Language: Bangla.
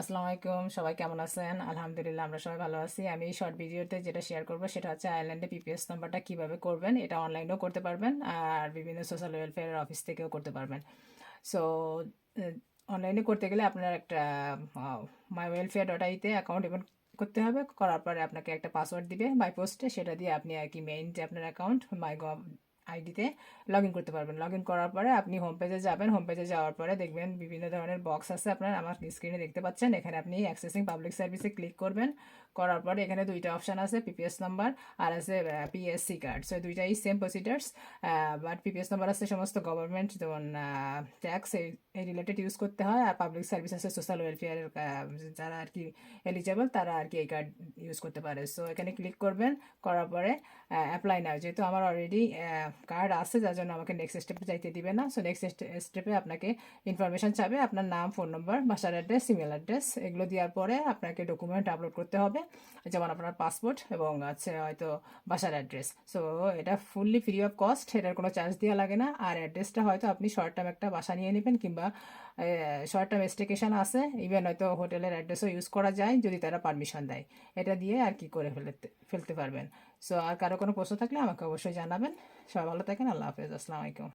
আসসালামু আলাইকুম, সবাই কেমন আছেন? আলহামদুলিল্লাহ, আমরা সবাই ভালো আছি। আমি এই শর্ট ভিডিওতে যেটা শেয়ার করব, সেটা হচ্ছে আয়ারল্যান্ডে পিপিএস নাম্বারটা কীভাবে করবেন, এটা অনলাইনেও করতে পারবেন আর বিভিন্ন সোশ্যাল ওয়েলফেয়ার অফিস থেকেও করতে পারবেন। সো অনলাইনে করতে গেলে আপনার একটা মাই ওয়েলফেয়ার ডট আইতে অ্যাকাউন্ট এবং করতে হবে। করার পরে আপনাকে একটা পাসওয়ার্ড দিবে বাই পোস্টে সেটা দিয়ে আপনি আর কি মেইন যে আপনার অ্যাকাউন্ট মাই গভ আইডিতে লগ ইন করতে পারবেন। লগ ইন করার পরে আপনি হোম পেজে যাবেন। হোম পেজে যাওয়ার পরে দেখবেন বিভিন্ন ধরনের বক্স আছে আপনার। আমার স্ক্রিনে দেখতে পাচ্ছেন। এখানে আপনি অ্যাক্সেসিং পাবলিক সার্ভিসে ক্লিক করবেন। করার পরে এখানে দুইটা অপশান আছে পিপিএস নাম্বার আর আছে পিএসসি কার্ড সো দুইটাই same procedures but PPS number আছে সমস্ত গভর্নমেন্ট যেমন ট্যাক্স এই রিলেটেড ইউজ করতে হয়। আর পাবলিক সার্ভিস আছে সোশ্যাল ওয়েলফেয়ারের যারা আর কি এলিজেবল তারা আর কি এই কার্ড ইউজ করতে পারে। সো এখানে ক্লিক করবেন। করার পরে অ্যাপ্লাই নাও যেহেতু আমার অলরেডি কার্ড আছে, যার জন্য আমাকে নেক্সট স্টেপে যাইতে দিবে না। সো নেক্সট স্টেপে আপনাকে ইনফরমেশন চাবে, আপনার নাম ফোন নম্বর বাসার অ্যাড্রেস ইমেল অ্যাড্রেস এগুলো দেওয়ার পরে আপনাকে ডকুমেন্ট আপলোড করতে হবে। যেমন আপনার পাসপোর্ট এবং আছে হয়তো বাসার অ্যাড্রেস সো এটা ফুললি ফ্রি অফ কস্ট এটার কোনো চার্জ দেওয়া লাগে না। আর অ্যাড্রেসটা হয়তো আপনি শর্ট টার্ম একটা বাসা নিয়ে নেবেন কিংবা শর্ট টার্ম স্টেকেশন আছে। ইভেন হয়তো হোটেলের অ্যাড্রেসও ইউজ করা যায় যদি তারা পারমিশন দেয়। এটা দিয়ে আর কি করে ফেলতে ফেলতে পারবেন। সো আর কারও কোনো প্রশ্ন থাকলে আমাকে অবশ্যই জানাবেন। সবাই ভালো থাকেন আল্লাহ হাফেজ আসসালামু আলাইকুম।